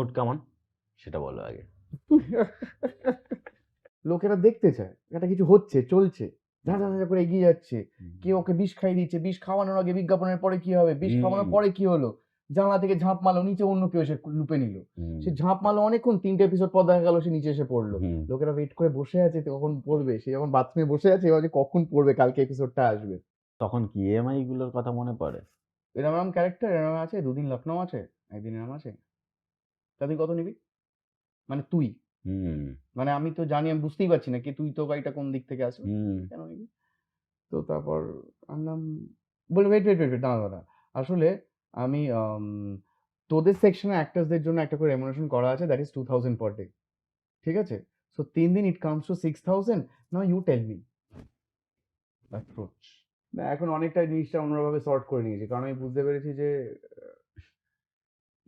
Mood কেমন? সেটা বলো আগে। লোকেরা দেখতে চায় একটা কিছু হচ্ছে চলছে করে এগিয়ে যাচ্ছে। ওকে বিষ খাইয়ে দিচ্ছে বিষ খাওয়ানোর আগে বিজ্ঞাপনের পরে কি হবে? বিষ খাওয়ানোর পরে কি হলো? জানলা থেকে ঝাঁপ মারলো নিচে অন্য কেউ এসে লুপে নিল। সে ঝাঁপ মারলো অনেকক্ষণ তিনটে এপিসোড পর দেখা গেল সে নিচে এসে পড়ল। লোকেরা ওয়েট করে বসে আছে কখন পড়বে? সে যখন বাথরুমে বসে আছে এবার কখন পড়বে? কালকে এপিসোডটা আসবে। তখন কি ইএমআই গুলোর কথা মনে পড়ে? এরম ক্যারেক্টার এরম আছে দুদিন লখনৌ আছে একদিন এরম আছে। তুই কত নিবি? মানে তুই। মানে আমি তো জানি আমি বুঝতেই পারছি না কি তুই তো গাড়িটা কোন দিক থেকে আসবে। কেন নিবি? তো তারপর আনলাম বলে ওয়েট ওয়েট ওয়েট দাঁড়া দাঁড়া। আসলে আমি তোদের সেকশনে অ্যাক্টার্সদের জন্য একটা করে রেমুনেশন করা আছে that is two thousand per day ঠিক আছে? সো তিন দিন it comes to six thousand now you tell me approach না এখন অনেকটা জিনিসটা অন্যভাবে সর্ট করে নিয়েছি কারণ আমি বুঝতে পেরেছি যে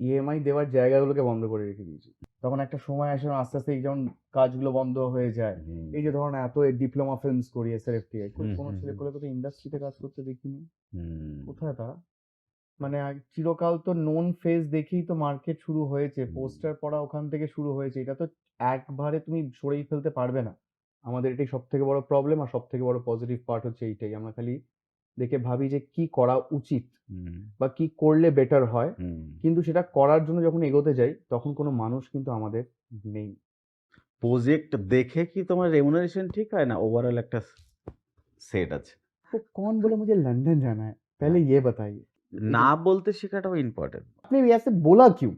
ইএমআই দেওয়ার জায়গাগুলোকে বন্ধ করে রেখে দিয়েছি। তখন একটা সময় আসে আস্তে আস্তে এই যেমন কাজগুলো বন্ধ হয়ে যায় এই যে ধরুন এত ডিপ্লোমা ফিল্মস করি এসআরএফটিআই হুম, কোনো হুম, ছেলে হুম। পেলে তো ইন্ডাস্ট্রিতে কাজ করতে দেখিনি। কোথায় তারা মানে চিরকাল তো নোন ফেস দেখেই তো মার্কেট শুরু হয়েছে পোস্টার পড়া ওখান থেকে শুরু হয়েছে। এটা তো একবারে তুমি সরেই ফেলতে পারবে না। আমাদের এটাই সব থেকে বড় প্রবলেম আর সব থেকে বড় পজিটিভ পার্ট হচ্ছে এইটাই। আমরা খালি দেখে ভাবি যে কি করা উচিত হুম, বা কি করলে বেটার হয় হুম। কিন্তু সেটা করার জন্য যখন এগোতে যাই তখন কোনো মানুষ কিন্তু আমাদের নেই প্রজেক্ট দেখে কি তোমার রেমুনারেশন ঠিক হয় না ওভারঅল একটা সেট আছে तो कौन बोले मुझे लंदन जाना है पहले ये बताइए না বলতে শেখাটাও ইম্পর্টেন্ট आपने ऐसे बोला क्यों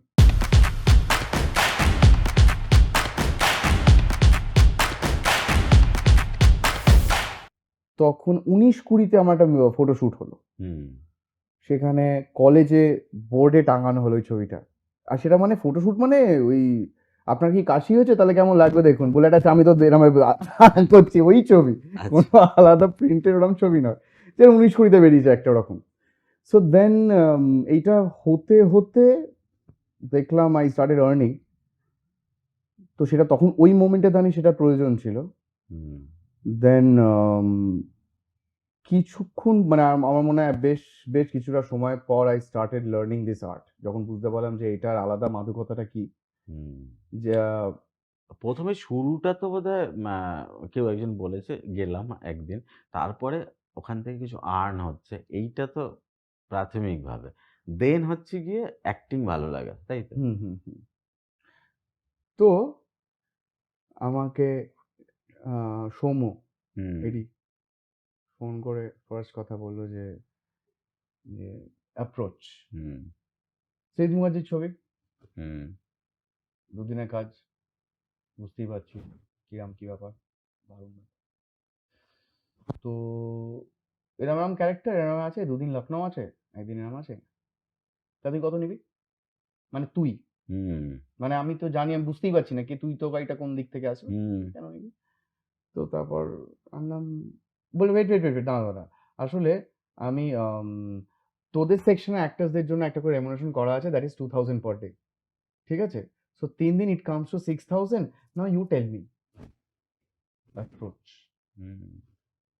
তখন উনিশ কুড়িতে আমার একটা ফটোশ্যুট হলো। সেখানে কলেজে বোর্ডে টাঙানো হলো ওই ছবিটা। আর সেটা মানে ফটোশ্যুট মানে ওই আপনার কি কাশি হয়েছে? তাহলে কেমন লাগবে দেখুন? বলে একটা আমি তো এরম করছি ওই ছবি। কোনো আলাদা প্রিন্টের ওরকম ছবি নয়। যে উনিশ কুড়িতে বেরিয়েছে একটা ওরকম। সো দেন এইটা হতে হতে দেখলাম আই স্টার্টেড আর্নিং তো সেটা তখন ওই মোমেন্টে দাঁড়িয়ে সেটা প্রয়োজন ছিল। হুম, দেন কিছুক্ষণ মানে আমার মনে হয় বেশ বেশ কিছুটা সময় পর I started learning this art যখন বুঝতে পারলাম যে এটার আলাদা মাদকতাটা কি। যে প্রথমে শুরুটা তো আহ, কেউ একজন বলেছে গেলাম একদিন। তারপরে ওখান থেকে কিছু আর্ন হচ্ছে। এইটা তো প্রাথমিকভাবে। দেন হচ্ছে গিয়ে অ্যাক্টিং ভালো লাগা তাই তো? হুম হুম হুম। তো আমাকে সৌম্য এডি ফোন করে ফার্স্ট কথা বলল যে যে অ্যাপ্রোচ হুম। সেদ মুখার্জির ছবি। হুম। দুদিনের কাজ। বুঝতেই পারছি কিরাম কি ব্যাপার দারুণ। তো এরম এরম ক্যারেক্টার এরম আছে দুদিন লখনৌ আছে একদিন এরম আছে। তা তুই কত নিবি? মানে তুই। হুম। মানে আমি তো জানি আমি বুঝতেই পারছি না কি তুই তো গাড়িটা কোন দিক থেকে আসবে কেন নিবি? তো তারপর আনলাম বলে ওয়েট ওয়েট ওয়েট দাঁড়া দাঁড়া আসলে আমি তোদের সেকশনে অ্যাক্টার্সদের জন্য একটা করে রেমুনেশন করা আছে that is two thousand per day ঠিক আছে? সো তিন দিন it comes to six thousand now you tell me approach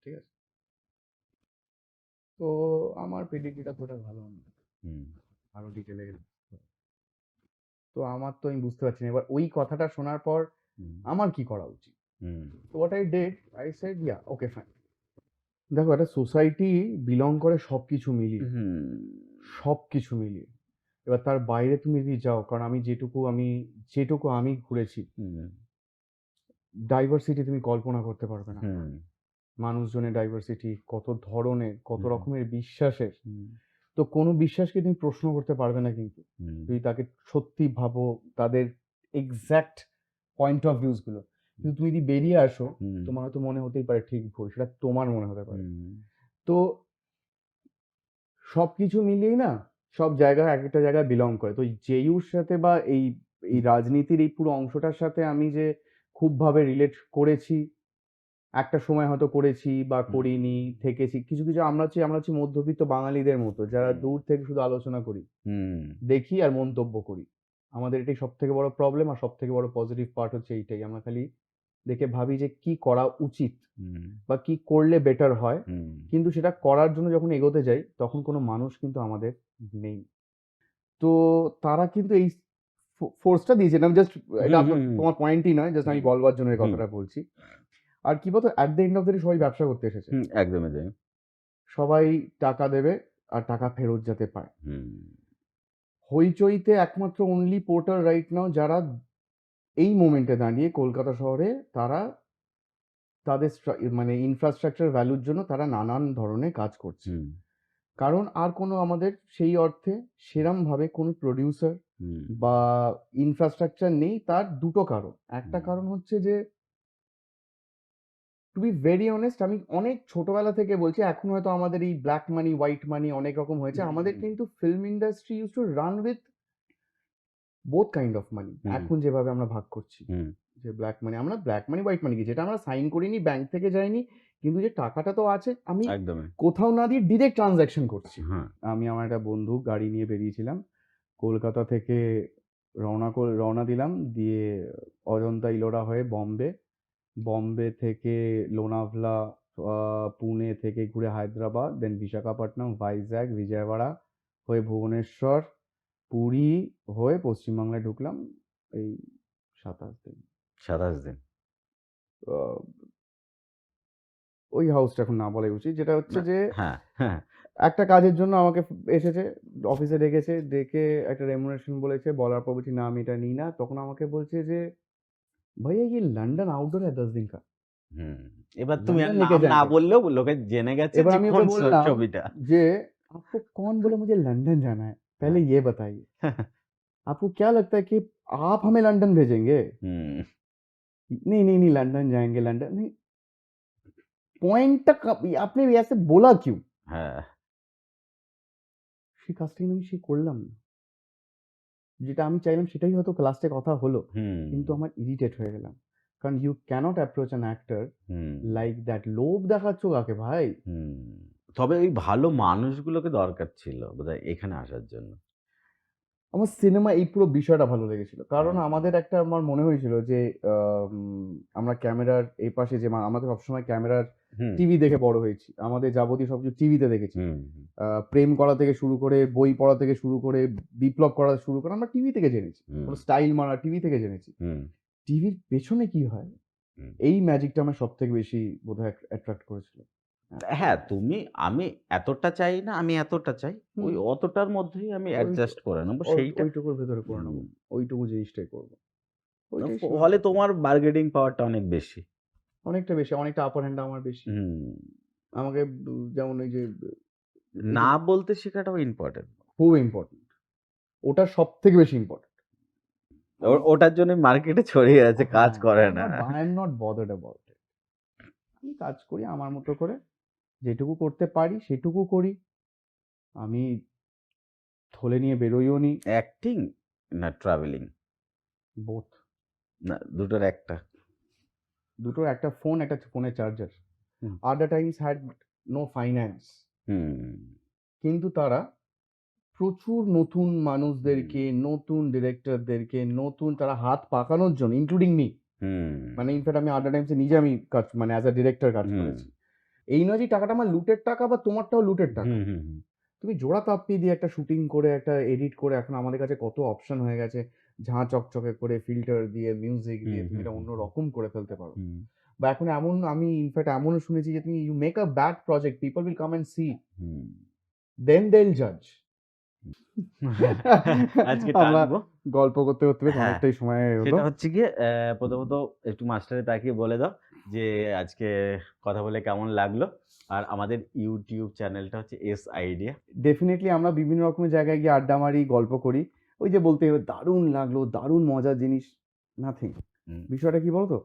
ঠিক আছে? তো আমার পিডিটিটা তোটা ভালো না। হুম। আরও ডিটেলে তো আমার তো আমি বুঝতে পারছি না। এবার ওই কথাটা শোনার পর আমার কি করা উচিত? What I did I said yeah okay fine দেখো একটা সোসাইটি বিলং করে সব কিছু মিলিয়ে। হুম সব কিছু মিলিয়ে। এবার তার বাইরে তুমি যদি যাও কারণ আমি যেটুকু আমি যেটুকু আমি ঘুরেছি। ডাইভার্সিটি তুমি কল্পনা করতে পারবে না। হুম মানুষজনের ডাইভার্সিটি কত ধরনের কত রকমের বিশ্বাসের। তো কোনো বিশ্বাসকে তুমি প্রশ্ন করতে পারবে না কিন্তু। যদি তাকে সত্যি ভাবো তাদের এক্স্যাক্ট পয়েন্ট অফ ভিউজগুলো। কিন্তু তুমি যদি বেরিয়ে আসো তোমার হয়তো মনে হতেই পারে ঠিক ভুল সেটা তোমার মনে হতে পারে। তো সব কিছু মিলিয়েই না সব জায়গায় এক একটা জায়গায় বিলং করে। তো জেইউর সাথে বা এই এই রাজনীতির এই পুরো অংশটার সাথে আমি যে খুবভাবে রিলেট করেছি একটা সময় হয়তো করেছি বা করিনি থেকেছি কিছু কিছু আমরা হচ্ছি আমরা হচ্ছি মধ্যবিত্ত বাঙালিদের মতো যারা দূর থেকে শুধু আলোচনা করি দেখি আর মন্তব্য করি। আমাদের এটাই সব থেকে বড় প্রবলেম আর সব থেকে বড় পজিটিভ পার্ট হচ্ছে এইটাই। আমরা খালি দেখে ভাবি যে কি করা উচিত বা কি করলে বেটার হয়। কিন্তু সেটা করার জন্য যখন এগোতে যাই তখন কোনো মানুষ কিন্তু আমাদের নেই। তো তারা কিন্তু এই ফোর্সটা দিয়েছি আমি জাস্ট এটা। তোমার পয়েন্টই নয় জাস্ট আমি বলবার জন্য এই কথাটা বলছি। আর কি বলতো at the end of the সবাই ব্যবসা করতে এসেছে। একদমই তাই। সবাই টাকা দেবে আর টাকা ফেরত যাতে পায়। হইচইতে একমাত্র অনলি পোর্টাল রাইট নাও যারা এই মোমেন্টে দাঁড়িয়ে কলকাতা শহরে তারা তাদের মানে ইনফ্রাস্ট্রাকচার ভ্যালুর জন্য তারা নানান ধরনের কাজ করছে। কারণ আর কোনো আমাদের সেই অর্থে সেরমভাবে কোনো প্রডিউসার বা ইনফ্রাস্ট্রাকচার নেই তার দুটো কারণ। একটা কারণ হচ্ছে যে টু বি ভেরি অনেস্ট আমি অনেক ছোটবেলা থেকে বলছি এখন হয়তো আমাদের এই ব্ল্যাক মানি হোয়াইট মানি অনেক রকম হয়েছে। আমাদের কিন্তু film industry used to run with both kind of money এখন যেভাবে আমরা ভাগ করছি যে ব্ল্যাক মানি আমরা ব্ল্যাক মানি হোয়াইট মানি যেটা আমরা সাইন করিনি ব্যাংক থেকে যাইনি কিন্তু যে টাকাটা তো আছে আমি। কোথাও না দিয়ে ডিরেক্ট ট্রানজ্যাকশন করছি। হ্যাঁ, আমি আমার একটা বন্ধু গাড়ি নিয়ে বেরিয়েছিলাম কলকাতা থেকে রওনা কর রওনা দিলাম দিয়ে অজন্তা ইলোরা হয়ে বম্বে। বম্বে থেকে লোনাভলা পুনে থেকে ঘুরে হায়দ্রাবাদ দেন বিশাখাপট্টনম ভাইজ্যাগ বিজয়ওয়াড়া হয়ে ভুবনেশ্বর। পুরী হয়ে পশ্চিমবাংলায় ঢুকলাম এই সাতাশ দিন। সাতাশ দিন। ওই হাউসটা এখন না বলাই উচিত। যেটা হচ্ছে যে হ্যাঁ, হ্যাঁ। একটা কাজের জন্য আমাকে এসেছে অফিসে ডেকেছে ডেকে একটা রেমুনেশন বলেছে বলার পর বলছি না আমি এটা নিই না। তখন আমাকে বলছে যে ভাইয়া কি লন্ডন আউটডোর হ্যাঁ দশ দিন কা এবার তুমি না বললেও লোকে জেনে গেছে এবার আমি ছবিটা। যে আপকো কোন বলে মুঝে লন্ডন জানা হ্যায়? पहले হ্যাঁ। ये बताइए आपको क्या लगता है कि आप हमें लंदन भेजेंगे হুম, नहीं नहीं नहीं लंदन जाएंगे लंदन नहीं পয়েন্টটা আপনি ऐसे बोला क्यों হ্যাঁ। সেই কাজটাই আমি সে করলাম না যেটা আমি চাইলাম সেটাই হয়তো লাস্টে কথা হলো হুম, কিন্তু আমার ইরিটেট হয়ে গেলাম কারণ you can't approach an actor hmm, like that লোভ দেখাচ্ছ কাকে ভাই হুম। তবে ওই ভালো মানুষগুলোকে দরকার ছিল বোধহয় এখানে আসার জন্য। আমার সিনেমা এই পুরো বিষয়টা ভালো লেগেছিল। কারণ আমাদের একটা আমার মনে হয়েছিল যে আম, আমরা ক্যামেরার এই পাশে যে আমাদের সবসময় ক্যামেরার টিভি দেখে বড় হয়েছি। আমাদের যাবতীয় সব কিছু টিভিতে দেখেছি। প্রেম করা থেকে শুরু করে বই পড়া থেকে শুরু করে বিপ্লব করা শুরু করে আমরা টিভি থেকে জেনেছি। স্টাইল মারা টিভি থেকে জেনেছি। টিভির পেছনে কি হয়? এই ম্যাজিকটা আমার সব থেকে বেশি বোধহয় অ্যাট্রাক্ট করেছিল। হ্যাঁ, তুমি আমি এতটা চাই না, আমি এতটা চাই। ওই অতটার মধ্যেই আমি অ্যাডজাস্ট করে নেব সেইটা। ওইটুকুর ভেতরে করে নেব। ওইটুকু জিনিসটাই করব ফলে তোমার বার্গেনিং পাওয়ারটা অনেক বেশি। অনেকটা বেশি অনেকটা আপার হ্যান্ড আমার বেশি। আমাকে যেমন ওই যে না বলতে শেখাটাও ইম্পর্টেন্ট। খুব ইম্পর্টেন্ট ওটা সব থেকে বেশি ইম্পর্টেন্ট ওটার জন্য মার্কেটে ছড়িয়ে আছে কাজ হ্যাঁ, করে না। I am not bothered about it আমি কাজ করি আমার মতো করে যেটুকু করতে পারি সেটুকু করি। আমি থলে নিয়ে বেরোইও নি। অ্যাক্টিং না ট্রাভেলিং বোথ না দুটোর একটা। দুটোর একটা ফোন একটা ফোনের charger. Other times had no finance. কিন্তু তারা প্রচুর নতুন মানুষদেরকে নতুন ডিরেক্টরদেরকে নতুন তারা হাত পাকানোর জন্য ইনক্লুডিং মি। মানে ইনফ্যাক্ট আমি আডার টাইমসে নিজে আমি কাজ মানে অ্যাজ আ ডিরেক্টর কাজ করেছি। এই নয় যে টাকাটা আমার লুটের টাকা বা তোমারটাও লুটের টাকা। তুমি জোড়া তাপ্পি দিয়ে একটা শুটিং করে একটা এডিট করে এখন আমাদের কাছে কত অপশন হয়ে গেছে। ঝাঁ চকচকে করে ফিল্টার দিয়ে মিউজিক দিয়ে তুমি এটা অন্য রকম করে ফেলতে পারো। বা এখন এমন আমি ইনফ্যাক্ট এমনও শুনেছি যে তুমি you make a bad project people will come and see. Then they will জাজ আজকে আমরা। গল্প করতে করতে হ্যাঁ, অনেকটাই সময় সেটা হচ্ছে আহ, প্রথমত একটু মাস্টারে তাকিয়ে বলে দাও যে আজকে কথা বলে কেমন লাগল। আর আমাদের ইউটিউব চ্যানেলটা হচ্ছে এস আইডিয়া। ডেফিনেটলি আমরা বিভিন্ন রকমের জায়গায় গিয়ে আড্ডা মারি গল্প করি। ওই যে বলতে হবে দারুণ লাগল দারুণ মজার জিনিস নাথিং। বিষয়টা কি বলতো?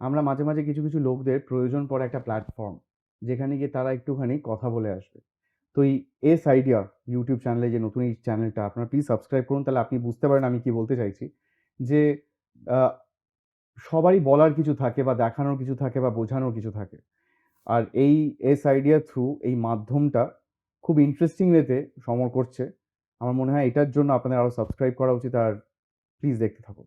আমরা মাঝে মাঝে কিছু কিছু লোকদের প্রয়োজন পড়ে একটা প্ল্যাটফর্ম যেখানে গিয়ে তারা একটুখানি কথা বলে আসবে। তো এই এস আইডিয়া ইউটিউব চ্যানেলে যে নতুন এই চ্যানেলটা, আপনারা প্লিজ সাবস্ক্রাইব করুন, তাহলে আপনি বুঝতে পারেন আমি কি বলতে চাইছি। যে সবারই বলার কিছু থাকে বা দেখানোর কিছু থাকে বা বোঝানোর কিছু থাকে। আর এই এস আইডিয়া থ্রু এই মাধ্যমটা খুব ইন্টারেস্টিং ওয়েতে সমর করছে। আমার মনে হয় এটার জন্য আপনাদের আরও সাবস্ক্রাইব করা উচিত, আর প্লিজ দেখতে থাকুন।